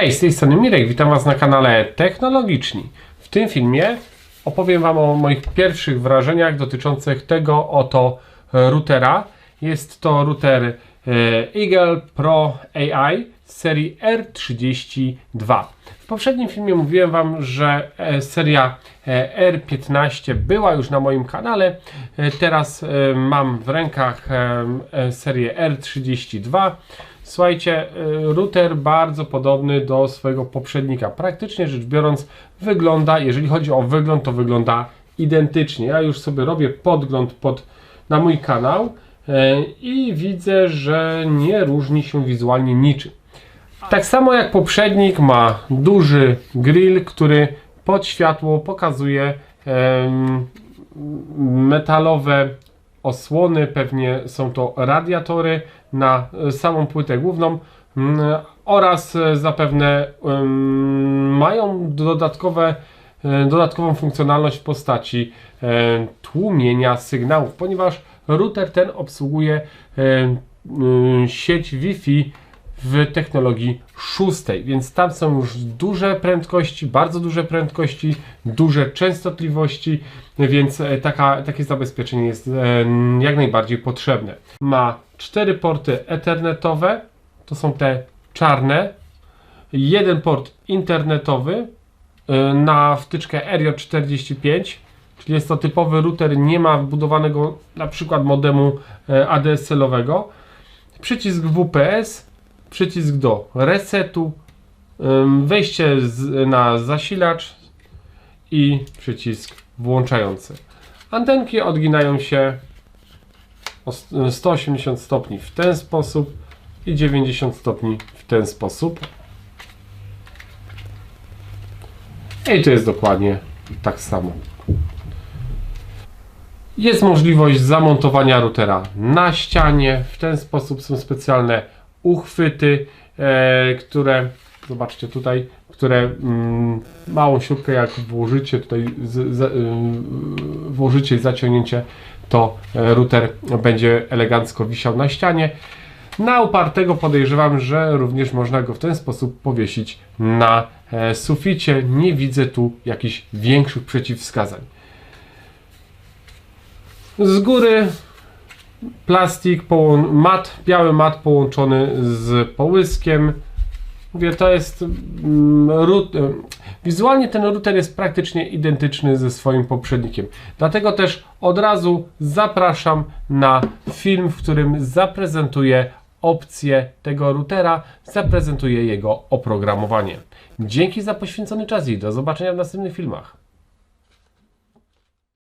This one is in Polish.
Cześć, z tej strony Mirek, witam Was na kanale Technologiczni. W tym filmie opowiem Wam o moich pierwszych wrażeniach dotyczących tego oto routera. Jest to router e, Eagle Pro AI z serii R32. W poprzednim filmie mówiłem Wam, że e, seria e, R15 była już na moim kanale. Teraz mam w rękach serię R32. Słuchajcie, y, router bardzo podobny do swojego poprzednika. Praktycznie rzecz biorąc, wygląda, jeżeli chodzi o wygląd, to wygląda identycznie. Ja już sobie robię podgląd pod, na mój kanał y, i widzę, że nie różni się wizualnie niczym. Tak samo jak poprzednik ma duży grill, który pod światło pokazuje metalowe osłony, pewnie są to radiatory na e, samą płytę główną mm, oraz e, zapewne em, mają dodatkowe, e, dodatkową funkcjonalność w postaci tłumienia sygnałów, ponieważ router ten obsługuje sieć Wi-Fi w technologii szóstej, więc tam są już duże prędkości, bardzo duże prędkości, duże częstotliwości, więc e, taka, takie zabezpieczenie jest e, jak najbardziej potrzebne. Ma cztery porty ethernetowe, to są te czarne, jeden port internetowy e, na wtyczkę RJ45, czyli jest to typowy router, nie ma wbudowanego na przykład modemu ADSL-owego, przycisk WPS, przycisk do resetu, wejście na zasilacz i przycisk włączający. Antenki odginają się o st- 180 stopni w ten sposób i 90 stopni w ten sposób. I to jest dokładnie tak samo. Jest możliwość zamontowania routera na ścianie. W ten sposób są specjalne uchwyty, e, które zobaczcie tutaj, które mm, małą śrubkę jak włożycie tutaj z, z, y, włożycie i zaciągnięcie, to e, router będzie elegancko wisiał na ścianie. Na upartego podejrzewam, że również można go w ten sposób powiesić na e, suficie. Nie widzę tu jakichś większych przeciwwskazań. Z góry plastik, mat, biały mat połączony z połyskiem. Mówię, to jest mm, root, em, wizualnie ten router jest praktycznie identyczny ze swoim poprzednikiem. Dlatego też od razu zapraszam na film, w którym zaprezentuję opcje tego routera, zaprezentuję jego oprogramowanie. Dzięki za poświęcony czas i do zobaczenia w następnych filmach.